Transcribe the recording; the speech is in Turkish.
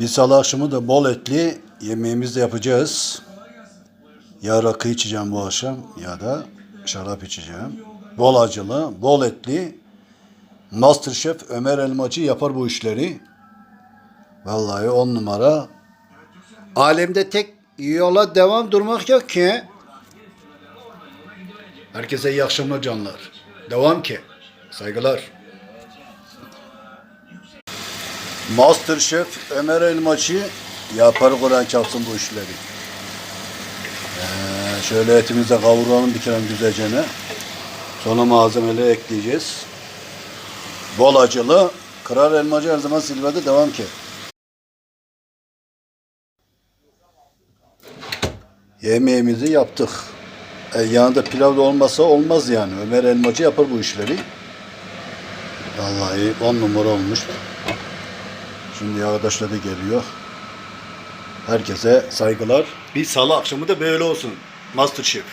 Bir salı akşamı da bol etli yemeğimizi de yapacağız. Ya rakı içeceğim bu akşam ya da şarap içeceğim. Bol acılı, bol etli. Masterchef Ömer Elmacı yapar bu işleri. Vallahi on numara. Alemde tek yola devam durmak yok ki. Herkese iyi akşamlar canlar. Devam ki. Saygılar. Masterchef Ömer Elmacı yapar Kur'an çapsın bu işleri. Ee, şöyle etimizi kavuralım bir kere güzelce. Sonra malzemeleri ekleyeceğiz. Bol acılı. Kırar elmacı her zaman silvede devam ki. Yemeğimizi yaptık. E, yanında pilav da olmasa olmaz yani. Ömer Elmacı yapar bu işleri. Vallahi on numara olmuş. Şimdi arkadaşlar da geliyor. Herkese saygılar. Bir salı akşamı da böyle olsun. Masterchef.